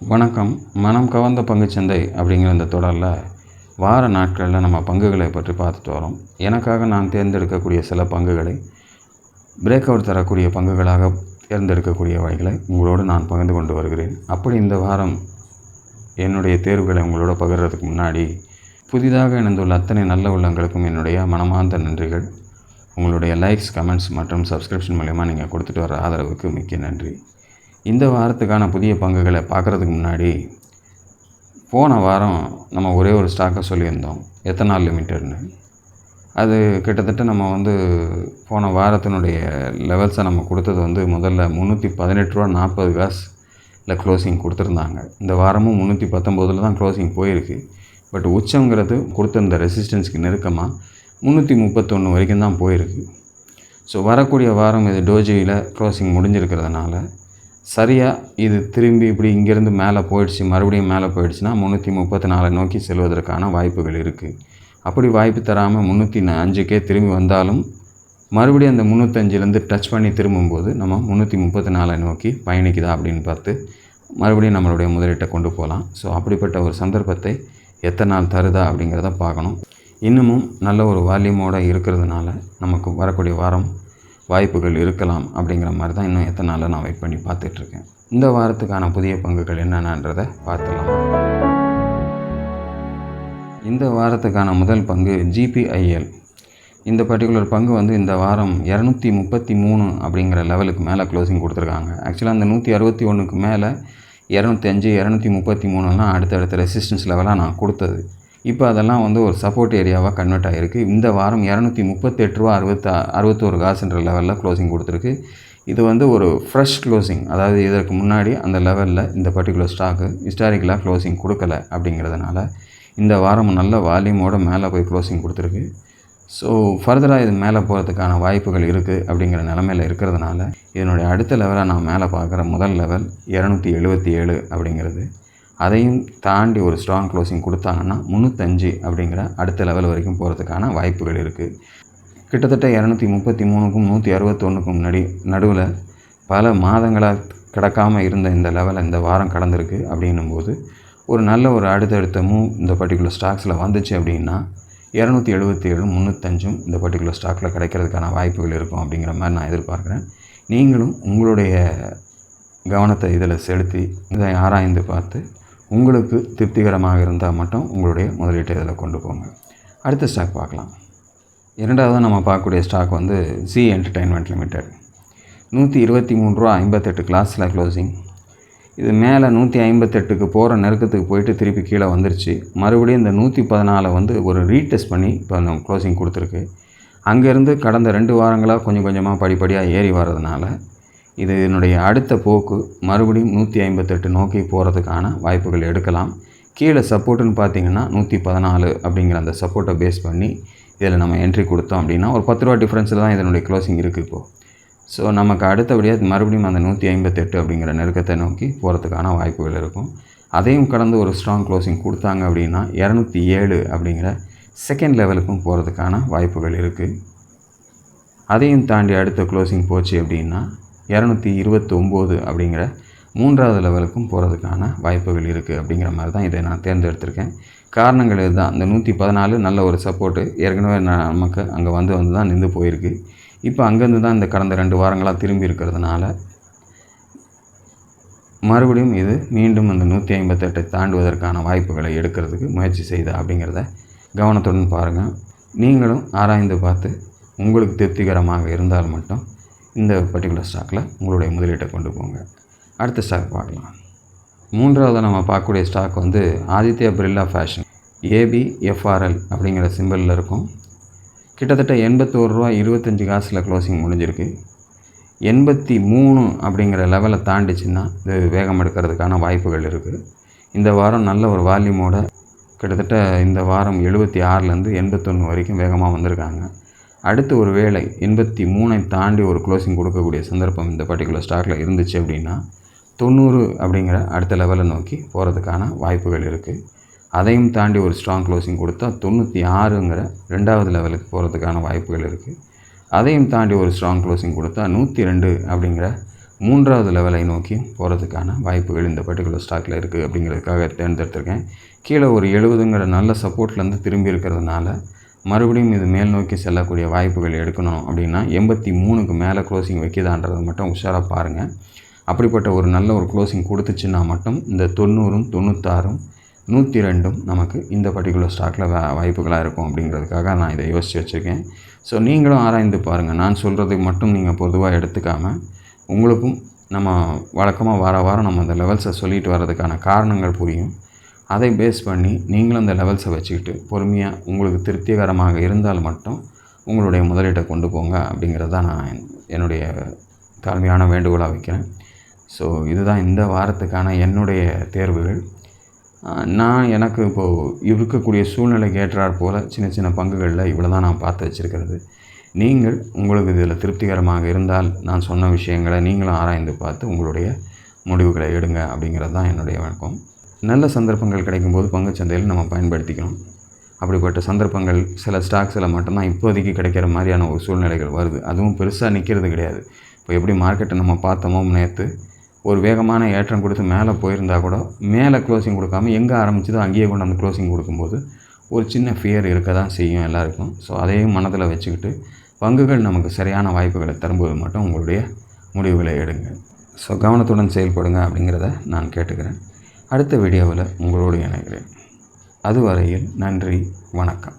வணக்கம். மனம் கவர்ந்த பங்குச்சந்தை அப்படிங்கிற இந்த தொடரில் வார நாட்களில் நம்ம பங்குகளை பற்றி பார்த்துட்டு வரோம். எனக்காக நான் தேர்ந்தெடுக்கக்கூடிய சில பங்குகளை பிரேக் அவுட் தரக்கூடிய பங்குகளாக தேர்ந்தெடுக்கக்கூடிய வழிகளை உங்களோடு நான் பகிர்ந்து கொண்டு வருகிறேன். அப்படி இந்த வாரம் என்னுடைய தேர்வுகளை உங்களோட பகிர்றதுக்கு முன்னாடி புதிதாக இணைந்துள்ள அத்தனை நல்ல உள்ளங்களுக்கும் என்னுடைய மனமார்ந்த நன்றிகள். உங்களுடைய லைக்ஸ் கமெண்ட்ஸ் மற்றும் சப்ஸ்கிரிப்ஷன் மூலயமா நீங்கள் கொடுத்துட்டு வர ஆதரவுக்கு மிக்க நன்றி. இந்த வாரத்துக்கான புதிய பங்குகளை பார்க்குறதுக்கு முன்னாடி போன வாரம் நம்ம ஒரே ஒரு ஸ்டாக்கை சொல்லியிருந்தோம் எத்தனால் லிமிட்டட்னு அது கிட்டத்தட்ட நம்ம வந்து போன வாரத்தினுடைய லெவல்ஸை நம்ம கொடுத்தது வந்து முதல்ல முந்நூற்றி பதினெட்டு ரூபா நாற்பது காசில் க்ளோசிங் கொடுத்துருந்தாங்க. இந்த வாரமும் முந்நூற்றி பத்தொம்போதில் தான் க்ளோசிங் போயிருக்கு. பட் உச்சங்கிறது கொடுத்துருந்த ரெசிஸ்டன்ஸுக்கு நெருக்கமாக முந்நூற்றி முப்பத்தொன்று வரைக்கும் தான் போயிருக்கு. ஸோ வரக்கூடிய வாரம் இது டோஜியில் க்ளோசிங் முடிஞ்சிருக்கிறதுனால சரியாக இது திரும்பி இப்படி இங்கேருந்து மேலே போயிடுச்சு மறுபடியும் மேலே போயிடுச்சுன்னா முந்நூற்றி முப்பத்தி நாலு நோக்கி செல்வதற்கான வாய்ப்புகள் இருக்குது அப்படி வாய்ப்பு தராமல் முந்நூற்றி அஞ்சுக்கே திரும்பி வந்தாலும் மறுபடியும் அந்த முந்நூற்றஞ்சிலேருந்து டச் பண்ணி திரும்பும்போது நம்ம முந்நூற்றி முப்பத்தி நாலை நோக்கி பயணிக்குதா அப்படின்னு பார்த்து மறுபடியும் நம்மளுடைய முதலீட்டை கொண்டு போகலாம். ஸோ அப்படிப்பட்ட ஒரு சந்தர்ப்பத்தை எத்தனை நாள் தருதா அப்படிங்கிறத பார்க்கணும். இன்னமும் நல்ல ஒரு வால்யூமோடு இருக்கிறதுனால நமக்கு வரக்கூடிய வாரம் வாய்ப்புகள் இருக்கலாம் அப்படிங்கிற மாதிரி தான் இன்னும் எத்தனை நாளில் நான் வெயிட் பண்ணி பார்த்துட்ருக்கேன். இந்த வாரத்துக்கான புதிய பங்குகள் என்னென்னன்றதை பார்த்துக்கலாம் இந்த வாரத்துக்கான முதல் பங்கு ஜிபிஐஎல் இந்த பர்டிகுலர் பங்கு வந்து இந்த வாரம் இரநூத்தி முப்பத்தி மூணு அப்படிங்கிற லெவலுக்கு மேலே க்ளோசிங் கொடுத்துருக்காங்க. ஆக்சுவலாக அந்த நூற்றி அறுபத்தி ஒன்றுக்கு மேலே இரநூத்தி அஞ்சு இரநூத்தி முப்பத்தி மூணுலாம் அடுத்தடுத்த ரெசிஸ்டன்ஸ் லெவலாக நான் கொடுத்தது. இப்போ அதெல்லாம் வந்து ஒரு சப்போர்ட் ஏரியாவாக கன்வெர்ட் ஆகிருக்கு இந்த வாரம் இரநூத்தி முப்பத்தெட்டு ரூபா அறுபத்தா அறுபத்தோரு காசுன்ற லெவலில் க்ளோசிங் கொடுத்துருக்கு. இது வந்து ஒரு ஃப்ரெஷ் க்ளோசிங் அதாவது இதற்கு முன்னாடி அந்த லெவலில் இந்த பர்டிகுலர் ஸ்டாக்கு ஹிஸ்டாரிக்கலாக க்ளோசிங் கொடுக்கல அப்படிங்கிறதுனால இந்த வாரம் நல்ல வால்யூமோட மேலே போய் க்ளோசிங் கொடுத்துருக்கு. ஸோ ஃபர்தராக இது மேலே போகிறதுக்கான வாய்ப்புகள் இருக்குது அப்படிங்கிற நிலமையில் இருக்கிறதுனால இதனுடைய அடுத்த லெவலாக நான் மேலே பார்க்குற முதல் லெவல் இரநூத்தி எழுபத்தி ஏழு அப்படிங்கிறது. அதையும் தாண்டி ஒரு ஸ்ட்ராங் க்ளோசிங் கொடுத்தாங்கன்னா முந்நூற்றஞ்சு அப்படிங்கிற அடுத்த லெவல் வரைக்கும் போகிறதுக்கான வாய்ப்புகள் இருக்குது கிட்டத்தட்ட இரநூத்தி முப்பத்தி மூணுக்கும் நூற்றி அறுபத்தொன்றுக்கும் நடி நடுவில் பல மாதங்களாக கிடக்காமல் இருந்த இந்த லெவலை இந்த வாரம் கடந்திருக்கு அப்படின்னும்போது ஒரு நல்ல ஒரு அடுத்தடுத்த மூவ் இந்த பர்டிகுலர் ஸ்டாக்ஸில் வந்துச்சு அப்படின்னா இரநூத்தி எழுபத்தி ஏழு முந்நூற்றஞ்சும் இந்த பர்டிகுலர் ஸ்டாக்கில் கிடைக்கிறதுக்கான வாய்ப்புகள் இருக்கும் அப்படிங்கிற மாதிரி நான் எதிர்பார்க்குறேன். நீங்களும் உங்களுடைய கவனத்தை இதில் செலுத்தி இதை ஆராய்ந்து பார்த்து உங்களுக்கு திருப்திகரமாக இருந்தால் மட்டும் உங்களுடைய முதலீட்டை இதில் கொண்டு போங்க. அடுத்த ஸ்டாக் பார்க்கலாம். இரண்டாவது நம்ம பார்க்கக்கூடிய ஸ்டாக் வந்து ஜி என்டர்டைன்மெண்ட் லிமிடெட் நூற்றி இருபத்தி மூணு ரூபா ஐம்பத்தெட்டு கிளாஸில் க்ளோசிங் இது மேலே நூற்றி ஐம்பத்தெட்டுக்கு போகிற நெருக்கத்துக்கு போயிட்டு திருப்பி கீழே வந்துருச்சு. மறுபடியும் இந்த நூற்றி பதினாலை வந்து ஒரு ரீடெஸ்ட் பண்ணி இப்போ அந்த க்ளோசிங் கொடுத்துருக்கு. அங்கேருந்து கடந்த ரெண்டு வாரங்களாக கொஞ்சம் கொஞ்சமாக படிப்படியாக ஏறி வர்றதுனால இது என்னுடைய அடுத்த போக்கு. மறுபடியும் நூற்றி ஐம்பத்தெட்டு நோக்கி போகிறதுக்கான வாய்ப்புகள் எடுக்கலாம். கீழே சப்போர்ட்டுன்னு பார்த்தீங்கன்னா நூற்றி பதினாலு அப்படிங்கிற அந்த சப்போர்ட்டை பேஸ் பண்ணி இதில் நம்ம என்ட்ரி கொடுத்தோம் அப்படின்னா ஒரு பத்து ரூபா டிஃப்ரென்ஸில் தான் இதனுடைய க்ளோசிங் இருக்குது இப்போது ஸோ நமக்கு அடுத்தபடியாக மறுபடியும் அந்த நூற்றி ஐம்பத்தெட்டு அப்படிங்கிற நெருக்கத்தை நோக்கி போகிறதுக்கான வாய்ப்புகள் இருக்கும். அதையும் கடந்து ஒரு ஸ்ட்ராங் க்ளோசிங் கொடுத்தாங்க அப்படின்னா இரநூத்தி ஏழு அப்படிங்கிற செகண்ட் லெவலுக்கும் போகிறதுக்கான வாய்ப்புகள் இருக்குது அதையும் தாண்டி அடுத்த க்ளோசிங் போச்சு அப்படின்னா இரநூத்தி இருபத்தொம்போது அப்படிங்கிற மூன்றாவது லெவலுக்கும் போகிறதுக்கான வாய்ப்புகள் இருக்குது அப்படிங்கிற மாதிரி தான் இதை நான் தேர்ந்தெடுத்திருக்கேன். காரணங்கள் இதுதான். இந்த நூற்றி பதினாலு நல்ல ஒரு சப்போர்ட்டு ஏற்கனவே நமக்கு அங்கே வந்து வந்து தான் நின்று போயிருக்கு. இப்போ அங்கேருந்து தான் இந்த கடந்த ரெண்டு வாரங்களாக திரும்பி இருக்கிறதுனால மறுபடியும் இது மீண்டும் அந்த நூற்றி ஐம்பத்தெட்டை தாண்டுவதற்கான வாய்ப்புகளை எடுக்கிறதுக்கு முயற்சி செய்த அப்படிங்கிறத கவனத்துடன் பாருங்கள் நீங்களும் ஆராய்ந்து பார்த்து உங்களுக்கு திருப்திகரமாக இருந்தால் மட்டும் இந்த பர்டிகுலர் ஸ்டாக்கில் உங்களுடைய முதலீட்டை கொண்டு போங்க. அடுத்த ஸ்டாக் பார்க்கலாம். மூன்றாவது நம்ம பார்க்கக்கூடிய ஸ்டாக் வந்து Aditya Birla fashion A B F R L அப்படிங்கிற சிம்பிளில் இருக்கும். கிட்டத்தட்ட எண்பத்தோரு ரூபா இருபத்தஞ்சி காசில் க்ளோசிங் முடிஞ்சிருக்கு. எண்பத்தி மூணு அப்படிங்கிற லெவலை தாண்டிச்சுன்னா இது வேகம் எடுக்கிறதுக்கான வாய்ப்புகள் இருக்குது இந்த வாரம் நல்ல ஒரு வால்யூமோட கிட்டத்தட்ட இந்த வாரம் எழுபத்தி ஆறுலேருந்து எண்பத்தொன்று வரைக்கும் வேகமாக வந்திருக்காங்க. அடுத்து ஒரு வேளை எண்பத்தி மூணை தாண்டி ஒரு க்ளோசிங் கொடுக்கக்கூடிய சந்தர்ப்பம் இந்த பர்டிகுலர் ஸ்டாக்கில் இருந்துச்சு அப்படின்னா தொண்ணூறு அப்படிங்கிற அடுத்த லெவலை நோக்கி போகிறதுக்கான வாய்ப்புகள் இருக்குது அதையும் தாண்டி ஒரு ஸ்ட்ராங் க்ளோசிங் கொடுத்தா தொண்ணூற்றி ஆறுங்கிற ரெண்டாவது லெவலுக்கு போகிறதுக்கான வாய்ப்புகள் இருக்குது அதையும் தாண்டி ஒரு ஸ்ட்ராங் க்ளோசிங் கொடுத்தா நூற்றி ரெண்டு அப்படிங்கிற மூன்றாவது லெவலை நோக்கி போகிறதுக்கான வாய்ப்புகள் இந்த பர்டிகுலர் ஸ்டாக்கில் இருக்குது அப்படிங்கிறதுக்காக தேர்ந்தெடுத்திருக்கேன். கீழே ஒரு எழுபதுங்கிற நல்ல சப்போர்ட்லேருந்து திரும்பி இருக்கிறதுனால மறுபடியும் இது மேல் நோக்கி செல்லக்கூடிய வாய்ப்புகள் எடுக்கணும் அப்படின்னா எண்பத்தி மூணுக்கு மேலே க்ளோசிங் வைக்கிதான்றதை மட்டும் உஷாராக பாருங்கள் அப்படிப்பட்ட ஒரு நல்ல ஒரு க்ளோசிங் கொடுத்துச்சுன்னா மட்டும் இந்த தொண்ணூறும் தொண்ணூத்தாறும் நூற்றி ரெண்டும் நமக்கு இந்த பர்டிகுலர் ஸ்டாக்கில் வாய்ப்புகளாக இருக்கும் அப்படிங்கிறதுக்காக நான் இதை யோசித்து வச்சுருக்கேன். ஸோ நீங்களும் ஆராய்ந்து பாருங்கள் நான் சொல்கிறதுக்கு மட்டும் நீங்கள் பொதுவாக எடுத்துக்காமல் உங்களுக்கும் நம்ம வழக்கமாக வார வாரம் நம்ம இந்த லெவல்ஸை சொல்லிட்டு வர்றதுக்கான காரணங்கள் புரியும். அதை பேஸ் பண்ணி நீங்களும் இந்த லெவல்ஸை வச்சுக்கிட்டு பொறுமையாக உங்களுக்கு திருப்திகரமாக இருந்தால் மட்டும் உங்களுடைய முதலீட்டை கொண்டு போங்க அப்படிங்கிறது தான் நான் என்னுடைய தாழ்மையான வேண்டுகோளாக வைக்கிறேன். ஸோ இதுதான் இந்த வாரத்துக்கான என்னுடைய தேர்வுகள். நான் எனக்கு இப்போது இருக்கக்கூடிய சூழ்நிலைக்கு ஏற்றாற் போல் சின்ன சின்ன பங்குகளில் இவ்வளோ தான் நான் பார்த்து வச்சுருக்கிறது. நீங்கள் உங்களுக்கு இதில் திருப்திகரமாக இருந்தால் நான் சொன்ன விஷயங்களை நீங்களும் ஆராய்ந்து பார்த்து உங்களுடைய முடிவுகளை எடுங்க அப்படிங்கிறது தான் என்னுடைய வணக்கம் நல்ல சந்தர்ப்பங்கள் கிடைக்கும்போது பங்குச்சந்தையில் நம்ம பயன்படுத்திக்கணும் அப்படிப்பட்ட சந்தர்ப்பங்கள் சில ஸ்டாக்ஸில் மட்டும்தான் இப்போதைக்கு கிடைக்கிற மாதிரியான ஒரு சூழ்நிலைகள் வருது. அதுவும் பெருசாக நிற்கிறது கிடையாது. இப்போ எப்படி மார்க்கெட்டை நம்ம பார்த்தோமோ நேற்று ஒரு வேகமான ஏற்றம் கொடுத்து மேலே போயிருந்தா கூட மேலே க்ளோசிங் கொடுக்காம எங்கே ஆரம்பிச்சதோ அங்கேயே கொண்டு வந்து க்ளோசிங் கொடுக்கும்போது ஒரு சின்ன ஃபியர் இருக்க தான் செய்யும் எல்லாருக்கும். ஸோ அதையும் மனதில் வச்சுக்கிட்டு பங்குகள் நமக்கு சரியான வாய்ப்புகளை தரும்போது மட்டும் உங்களுடைய முடிவுகளை எடுங்க. ஸோ கவனத்துடன் செயல்படுங்க அப்படிங்கிறத நான் கேட்டுக்கிறேன். அடுத்த வீடியோவில் உங்களோடு இணைகிறேன். அதுவரையில் நன்றி வணக்கம்.